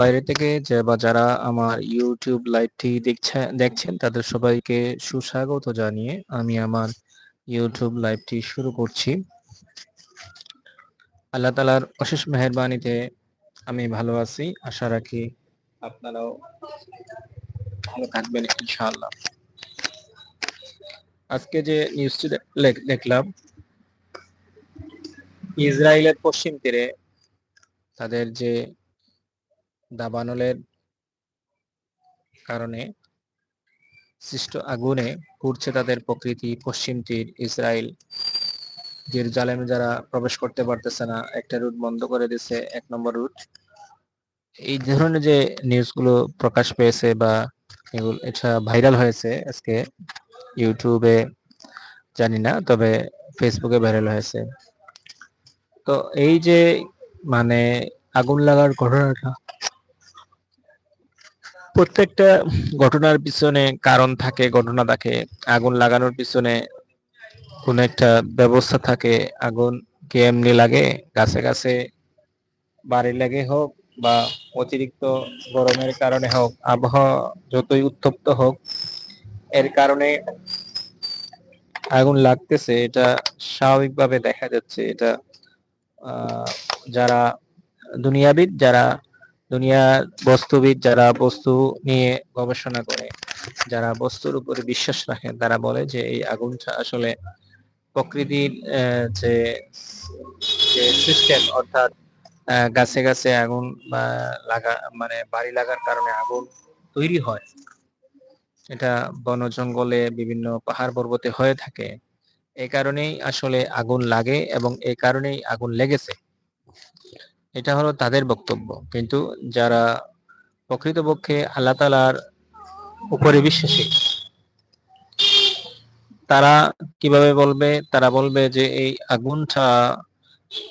বাইরে থেকে যে বা যারা আমার ইউটিউব লাইভটি দেখছে, দেখছেন, তাদের সবাইকে সুস্বাগত জানিয়ে আমি আমার ইউটিউব লাইভটি শুরু করছি। আল্লাহ তালার অশেষ মেহরবানিতে আমি ভালো আছি। আশা রাখি আপনারাও ভালো থাকবেন ইনশাআল্লাহ। আজকে যে নিউজটি দেখলাম, ইসরায়েলের পশ্চিম তীরে তাদের যে দাবানলের কারণে সৃষ্ট আগুনে পুড়ছে তাদের প্রকৃতি, পশ্চিম তীর ইসরায়েল জেরুজালেমে যারা প্রবেশ করতে পারতেছে না, একটা রুট বন্ধ করে দিছে, এক নম্বর রুট। এই ধরনের যে নিউজগুলো প্রকাশ পেয়েছে বা এগুলো, এটা ভাইরাল হয়েছে আজকে ইউটিউবে, জানি না, তবে ফেসবুকে ভাইরাল হয়েছে। তো এই যে মানে আগুন লাগার ঘটনাটা প্রত্যেকটা ঘটনার পিছনে কারণ থাকে, ঘটনা থাকে, আগুন লাগানোর পিছনে কোন একটা ব্যবস্থা থাকে, আগুন কে এমনি লাগে, গাছে গাছে বাড়ি লাগে হোক বা অতিরিক্ত গরমের কারণে হোক, আবহাওয়া যতই উত্তপ্ত হোক, এর কারণে আগুন লাগতেছে, এটা স্বাভাবিকভাবে দেখা যাচ্ছে। এটা যারা দুনিয়াবিদ যারা দুনিয়ার বস্তুবিদ যারা বস্তু নিয়ে গবেষণা করে, যারা বস্তুর উপরে বিশ্বাস রাখে, তারা বলে যে এই আগুনটা আসলে প্রকৃতির যে সিস্টেম অর্থাৎ গাছে গাছে আগুন লাগা মানে বাড়ি লাগার কারণে আগুন তৈরি হয়। এটা বন জঙ্গলে বিভিন্ন পাহাড় পর্বতে হয়ে থাকে। এই কারণেই আসলে আগুন লাগে এবং এই কারণেই আগুন লেগেছে। এটা হলো তাদের বক্তব্য। কিন্তু যারা প্রকৃতপক্ষে আল্লাহ তালার উপরে বিশ্বাসী, তারা কীভাবে বলবে? তারা বলবে যে এই আগুনটা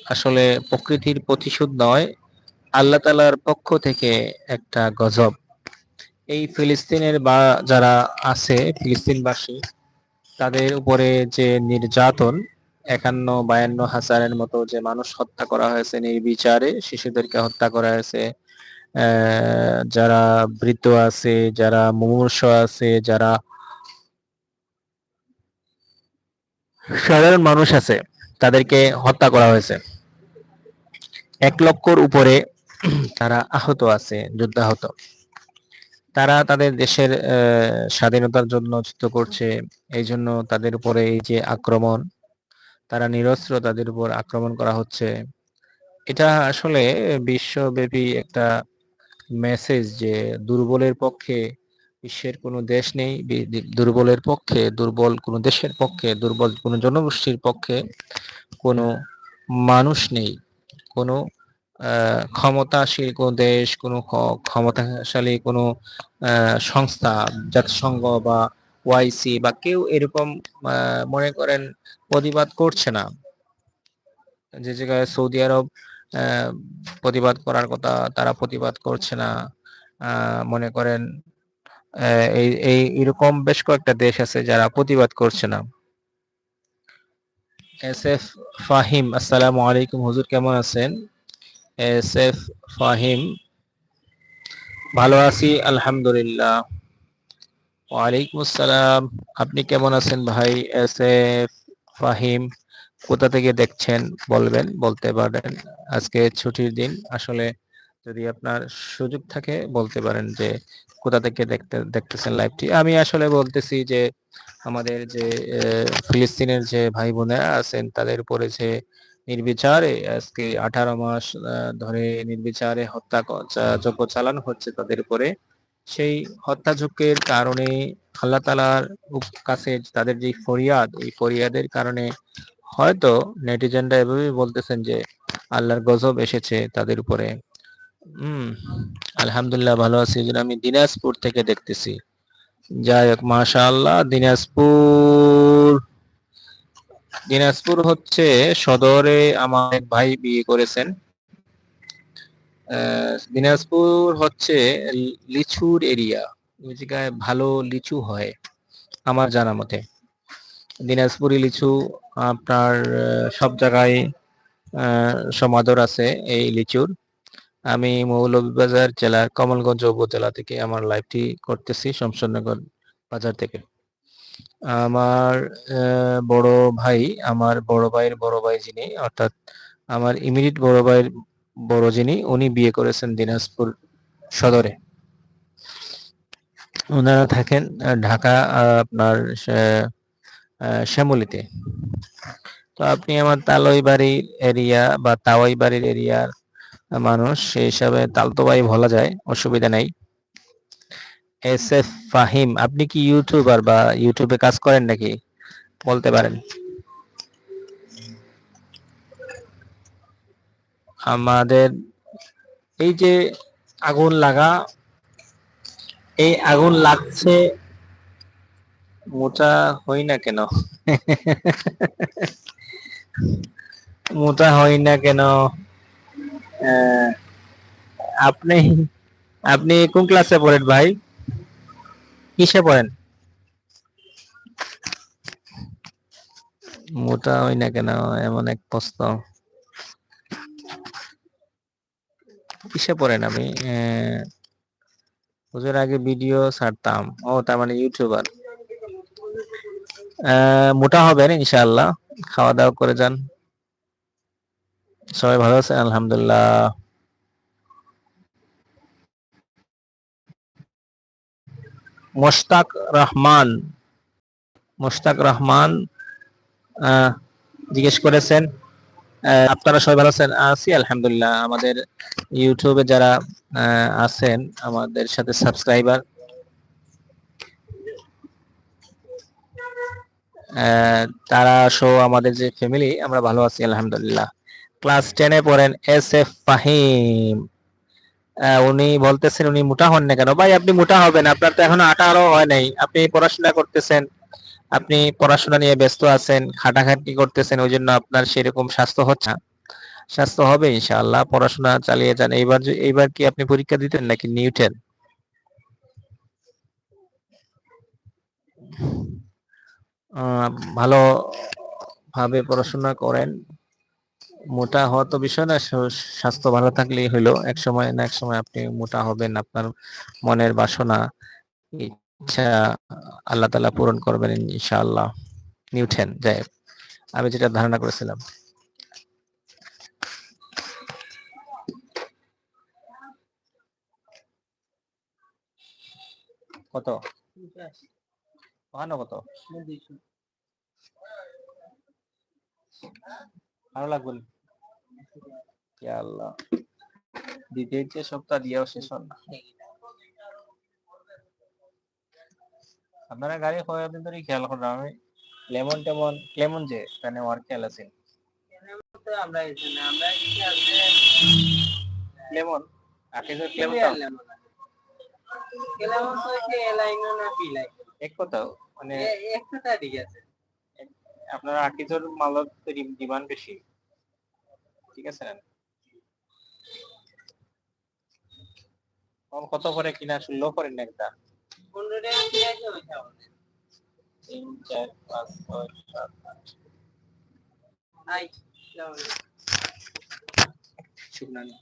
আসলে প্রকৃতির প্রতিশোধ নয়, আল্লাহ তালার পক্ষ থেকে একটা গজব। এই ফিলিস্তিনের বা, যারা আছে, ফিলিস্তিনবাসী, তাদের উপরে যে নির্যাতন একান্ন, বায়ান্ন হাজারের মতো যে মানুষ হত্যা করা হয়েছে, নির্বিচারে শিশুদেরকে হত্যা করা হয়েছে যারা বৃদ্ধ আছে, যারা মুমূর্ষ আছে, যারা সাধারণ মানুষ আছে, তাদেরকে হত্যা করা হয়েছে। এক লক্ষর উপরে তারা আহত আছে, যুদ্ধাহত। তারা তাদের দেশের স্বাধীনতার জন্য যুদ্ধ করছে এই জন্য তাদের উপরে এই যে আক্রমণ তারা নিরস্ত্র তাদের উপর আক্রমণ করা হচ্ছে। এটা আসলে বিশ্বব্যাপী একটা মেসেজ যে দুর্বলের পক্ষে বিশ্বের কোনো দেশ নেই দুর্বলের পক্ষে, দুর্বল কোনো দেশের পক্ষে, দুর্বল কোনো জনগোষ্ঠীর পক্ষে কোনো মানুষ নেই। কোনো ক্ষমতাশীল কোনো দেশ, কোনো ক্ষমতাশালী কোনো সংস্থা, জাতিসংঘ বা ওয়াইসি বা কেউ এরকম মনে করেন প্রতিবাদ করছে না। যে জায়গায় সৌদি আরব প্রতিবাদ করার কথা তারা প্রতিবাদ করছে না। মনে করেন এই এই, এরকম বেশ কয়েকটা দেশ আছে যারা প্রতিবাদ করছে না। এস এফ ফাহিম, আসসালামু আলাইকুম। হুজুর, কেমন আছেন? এস এফ ফাহিম, ভালো আছি, আলহামদুলিল্লাহ। ওয়ালাইকুম আসসালাম। আপনি কেমন আছেন ভাই? এস এফ ফাহিম কোথা থেকে দেখছেন বলবেন, বলতে পারেন আজকে ছুটির দিন। আসলে যদি আপনার সুযোগ থাকে বলতে পারেন যে কোথা থেকে দেখতে, দেখতেছেন লাইভটি। আমি আসলে বলতেছি যে আমাদের যে ফিলিস্তিনের যে ভাই বোনেরা আছেন, তাদের উপরে যে নির্বিচারে আজকে আঠারো মাস ধরে নির্বিচারে হত্যা যজ্ঞ চালানো হচ্ছে, তাদের উপরে সেই হত্যাযজ্ঞের কারণে আল্লাহ তালার কাছে তাদের যে ফরিয়াদ, এই ফরিয়াদের কারণে হয়তো নেটিজেনরা এভাবেই বলতেছেন যে আল্লাহর গজব এসেছে তাদের উপরে। হম আলহামদুলিল্লাহ ভালো আছি। আমি দিনাজপুর থেকে দেখতেছি। যাই হোক মাশা আল্লাহ দিনাজপুর। দিনাজপুর হচ্ছে সদরে আমার ভাই বিয়ে করেছেন। দিনাজপুর হচ্ছে লিচুর এরিয়া। ওই জায়গায় ভালো লিচু হয়, আমার জানা মতে। দিনাজপুরি লিচু আপনার সব জায়গায় সমাদর আছে এই লিচুর। আমি মৌলভীবাজার জেলার কমলগঞ্জ উপজেলা থেকে আমার লাইভটি করতেছি শমশাননগর বাজার থেকে। আমার বড় ভাই, আমার বড় ভাইয়ের বড় ভাই যিনি, অর্থাৎ আমার ইমিডিয়েট বড় ভাইয়ের বড় যিনি, উনি বিয়ে করেছেন দিনাজপুর সদরে। ওনারা থাকেন ঢাকা আপনার শ্যামলিতে। তো আপনি আমার তালই বাড়ির এরিয়া বা তাওয়াই বাড়ির এরিয়ার মানুষ, সেই হিসাবে তালতো ভাই বলা যায়, অসুবিধা নেই। এস এফ ফাহিম, আপনি কি ইউটিউবার বা ইউটিউবে কাজ করেন নাকি? বলতে পারেন। আমাদের এই যে আগুন লাগা এই আগুন লাগছে মোটা হই না কেন? মোটা হই না কেন? আপনি আপনি কোন ক্লাসে পড়েন ভাই? কিসে পড়েন? মোটা হই না কেন এমন এক প্রশ্ন। কিসে পড়েন আমি হুজুর আগে ভিডিও ছাড়তাম। ও, তার মানে ইউটিউবার মোটা হবেন ইনশাআল্লাহ। খাওয়া দাওয়া করে যান। সবাই ভালো আছে আলহামদুলিল্লাহ। মোশতাক রহমান। মোশতাক রহমান জিজ্ঞেস করেছেন আপনারা সবাই ভালো আছেন? আছি, আলহামদুলিল্লাহ। আমাদের ইউটিউবে যারা আছেন, আমাদের সাথে সাবস্ক্রাইবার তারা সহ আমাদের যে ফ্যামিলি আমরা ভালো আছি, আলহামদুলিল্লাহ। ক্লাস টেনে পড়েন এস এফ ফাহিম উনি বলতেছেন, উনি মোটা হন না কেন? ভাই, আপনি মোটা হবেন, আপনার তো এখনও আঠারো হয় নাই। আপনি পড়াশোনা করতেছেন। আপনি পড়াশোনা নিয়ে ব্যস্ত আছেন খাটাখাটি করতেছেন ওই জন্য আপনার সেরকম স্বাস্থ্য হচ্ছে স্বাস্থ্য হবে ইনশাআল্লাহ, পড়াশোনা চালিয়ে যান। এইবার এইবার কি আপনি পরীক্ষা দিতেন নাকি নিউটেন? ভালো ভাবে পড়াশোনা করেন। মোটা হওয়া তো বিষয় না স্বাস্থ্য ভালো থাকলেই হইল। এক সময় না এক সময় আপনি মোটা হবেন, আপনার মনের বাসনা ইচ্ছা আল্লাহ তালা পূরণ করবেন ইনশাআল্লাহ। নিউটেন যাই আমি যেটা ধারণা করেছিলাম। কত? কত? ভালো লাগবে। আল্লাহ। দ্বিতীয় সপ্তাহ দিয়েও শেষ হন না। আপনারা গাড়ি কয়েকদিন ধরে খেয়াল করেন আমি লেমন টেমন লেমন যে তানে ওর খেয়াল আছে আমরা এখানে আমরা লেমন আকিজ লেমন লেমন তো? কি এলাইনো না পিলাই এক কথা মানে এক কথা ঠিক আছে। আপনার আকিজের মালত ডিমান্ড বেশি। ঠিক আছে না? কত করে কিনা ষোলো করেন একটা। পনেরো টাকা কি আছে ওইটা তিন চার পাঁচ ছয় সাত আট আই শুকনানি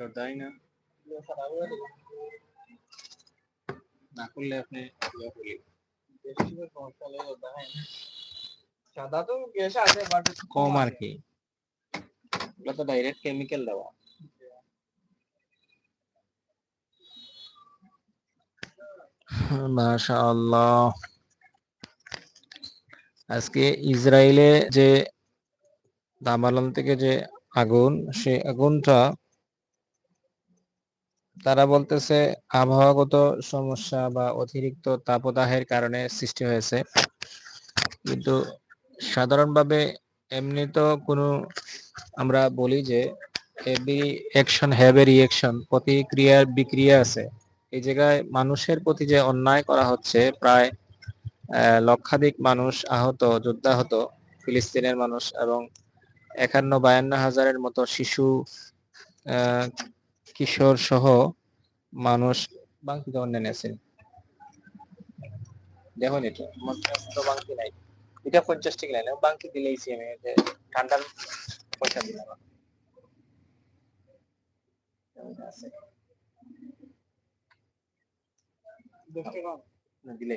জর্দাই না না করলে আপনি সাদা তো গ্যাস আছে বাট কম আর কি। ওটা তো ডাইরেক্ট কেমিক্যাল দেওয়া। মাশাআল্লাহ। আজকে ইসরায়েলে যে দামালান থেকে যে আগুন সেই আগুনটা তারা বলতেছে, আবহাওয়াগত সমস্যা বা অতিরিক্ত তাপদাহের কারণে সৃষ্টি হয়েছে। কিন্তু সাধারণভাবে এমনি তো কোনো আমরা বলি যে every action have a reaction প্রতিক্রিয়ার বিক্রিয়া আছে। এই জায়গায় মানুষের প্রতি যে অন্যায় করা হচ্ছে, প্রায় লক্ষাধিক মানুষ আহত, যুদ্ধাহত, ফিলিস্তিনের মানুষ এবং একান্ন বায়ান্ন হাজারের মতো শিশু কিশোর সহ মানুষ বাংকিতে অন্যান্য আছেন দেখুন এটা তো বাংকি নাই। এটা পঞ্চাশ টাকা লাইন বাংকি দিলেইছি আমি ঠান্ডার পয়সা দিলাম। আছে দিলে।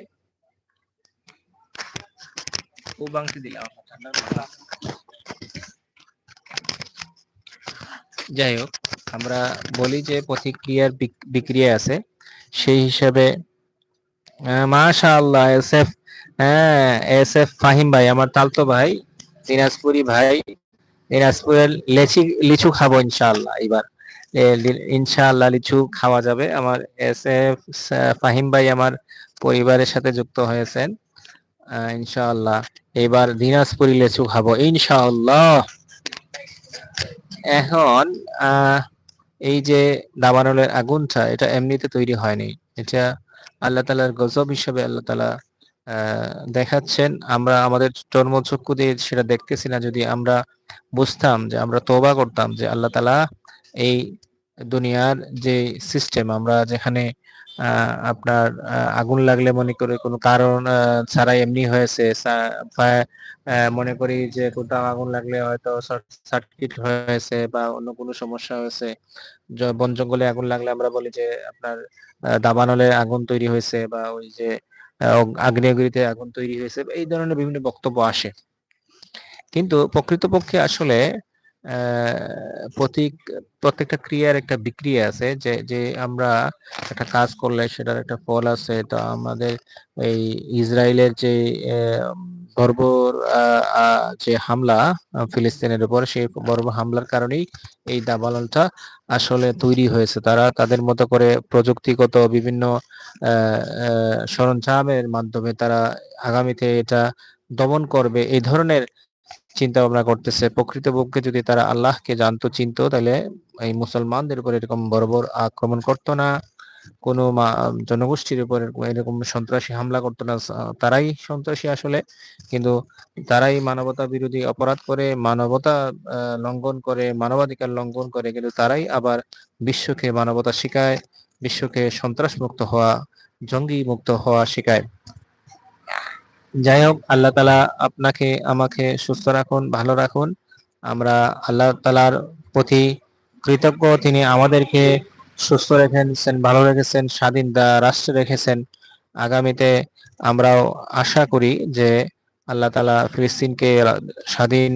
ও। যাই হোক। আমরা বলি যে প্রতিক্রিয়ার বিক- বিক্রিয়া আছে। সেই হিসাবে মাশা আল্লাহ এস এফ হ্যাঁ এস এফ ফাহিম ভাই, আমার তালতো ভাই, দিনাজপুরি ভাই, দিনাজপুরের লেচি, লিচু খাব ইনশাআল্লাহ এবার। ইনশাআল্লাহ লিচু খাওয়া যাবে। আমার এস এফ ফাহিম ভাই আমার পরিবারের সাথে যুক্ত হয়েছেন। ইনশাআল্লাহ এবার দিনাজপুরি লিচু খাব ইনশাআল্লাহ। এখন, আহ এই যে দাবানলের আগুনটা, এটা এমনিতে তৈরি হয়নি। এটা আল্লাহ তালার গজব হিসেবে আল্লাহ তালা দেখাচ্ছেন। আমরা আমাদের চর্মচক্ষু দিয়ে সেটা দেখতেছি না। যদি আমরা বুঝতাম যে আমরা তোবা করতাম যে আল্লাহ তালা এই দুনিয়ার যে সিস্টেম আমরা যেখানে আপনার আগুন লাগলে মনে করে কোনো কারণ ছাড়াই এমনি হয়েছে। মনে করি যে কোথাও আগুন লাগলে হয়তো সার্কিট হয়েছে বা অন্য কোনো সমস্যা হয়েছে। বন জঙ্গলে আগুন লাগলে আমরা বলি যে আপনার দাবানলে আগুন তৈরি হয়েছে বা ওই যে আগ্নেয়গিরিতে আগুন তৈরি হয়েছে এই ধরনের বিভিন্ন বক্তব্য আসে। কিন্তু প্রকৃতপক্ষে আসলে প্রতীক, প্রত্যেকটা ক্রিয়ার একটা বিক্রিয়া আছে যে যে আমরা একটা কাজ করলে সেটার একটা ফল আছে। তো আমাদের এই ইসরায়েলের যে বর্বর যে হামলা ফিলিস্তিনের উপর, সেই বর্বর হামলার কারণেই এই দাবানলটা আসলে তৈরি হয়েছে। তারা তাদের মতো করে প্রযুক্তিগত বিভিন্ন সরঞ্জামের মাধ্যমে তারা আগামীতে এটা দমন করবে। এই ধরনের চিন্তা ভাবনা করতেছে। প্রকৃতপক্ষে যদি তারা আল্লাহকে জানতো, চিনতো, তাহলে এই মুসলমানদের উপর এরকম বড় বড় আক্রমণ করতো না। কোনো জনগোষ্ঠীর উপর এরকম সন্ত্রাসী হামলা করতো না। তারাই সন্ত্রাসী আসলে। কিন্তু তারাই মানবতা বিরোধী অপরাধ করে, মানবতা লঙ্ঘন করে, মানবাধিকার লঙ্ঘন করে। কিন্তু তারাই আবার বিশ্বকে মানবতা শিখায়, বিশ্বকে সন্ত্রাস মুক্ত হওয়া জঙ্গি মুক্ত হওয়া শিখায়। যাই হোক, আল্লাহ তালা আপনাকে, আমাকে সুস্থ রাখুন, ভালো রাখুন। আমরা আল্লাহ তালার প্রতি কৃতজ্ঞ, তিনি আমাদেরকে সুস্থ রেখেছেন, ভালো রেখেছেন, স্বাধীন রাষ্ট্রে রেখেছেন। আগামীতে আমরাও আশা করি যে আল্লাহ তালা ফিলিস্তিনকে স্বাধীন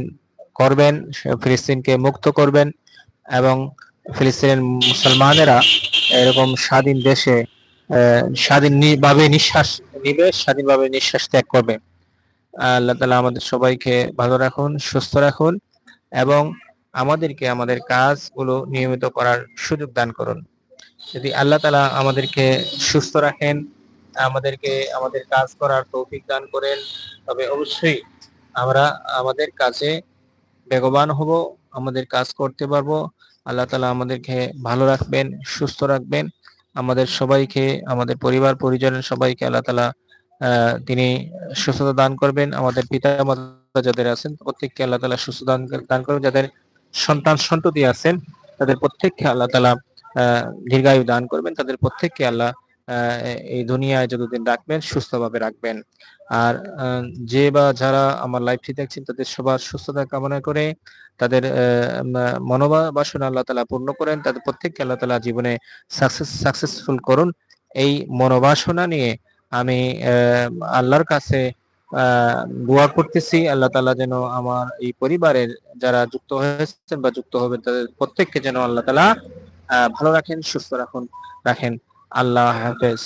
করবেন, ফিলিস্তিনকে মুক্ত করবেন এবং ফিলিস্তিনের মুসলমানেরা এরকম স্বাধীন দেশে আহ, স্বাধীন নিঃশ্বাস নিবে স্বাধীনভাবে নিঃশ্বাস ত্যাগ করবে। আল্লাহ তালা আমাদের সবাইকে ভালো রাখুন সুস্থ রাখুন এবং আমাদেরকে আমাদের কাজগুলো নিয়মিত করার সুযোগ দান করুন। যদি আল্লাহ তালা আমাদেরকে সুস্থ রাখেন আমাদেরকে আমাদের কাজ করার তৌফিক দান করেন তবে অবশ্যই আমরা আমাদের কাজে বেগবান হব আমাদের কাজ করতে পারব। আল্লাহ তালা আমাদেরকে ভালো রাখবেন সুস্থ রাখবেন। আমাদের সবাইকে, আমাদের পরিবার, পরিজনের সবাইকে আল্লাহ তালা তিনি সুস্থতা দান করবেন। আমাদের পিতা মাতা যাদের আছেন, প্রত্যেককে আল্লাহ তালা সুস্থ দান দান করবেন যাদের সন্তান সন্ততি আছেন, তাদের প্রত্যেককে আল্লাহ তালা দীর্ঘায়ু দান করবেন। তাদের প্রত্যেককে আল্লাহ এই দুনিয়ায় যতদিন রাখবেন, সুস্থভাবে রাখবেন। আর যে বা যারা আমার লাইভটি দেখছেন, তাদের সবার সুস্থতা কামনা করে, তাদের মনোবাসনা আল্লাহ তালা পূর্ণ করেন, তাদের প্রত্যেককে আল্লাহ তালা জীবনে সাকসেস সাকসেসফুল করুন। এই মনোবাসনা নিয়ে আমি আল্লাহর কাছে দোয়া করতেছি। আল্লাহ তালা যেন আমার এই পরিবারের যারা যুক্ত হয়েছেন বা যুক্ত হবেন, তাদের প্রত্যেককে যেন আল্লাহ তালা ভালো রাখেন, সুস্থ রাখুন, রাখেন। আল্লাহ হাফেজ।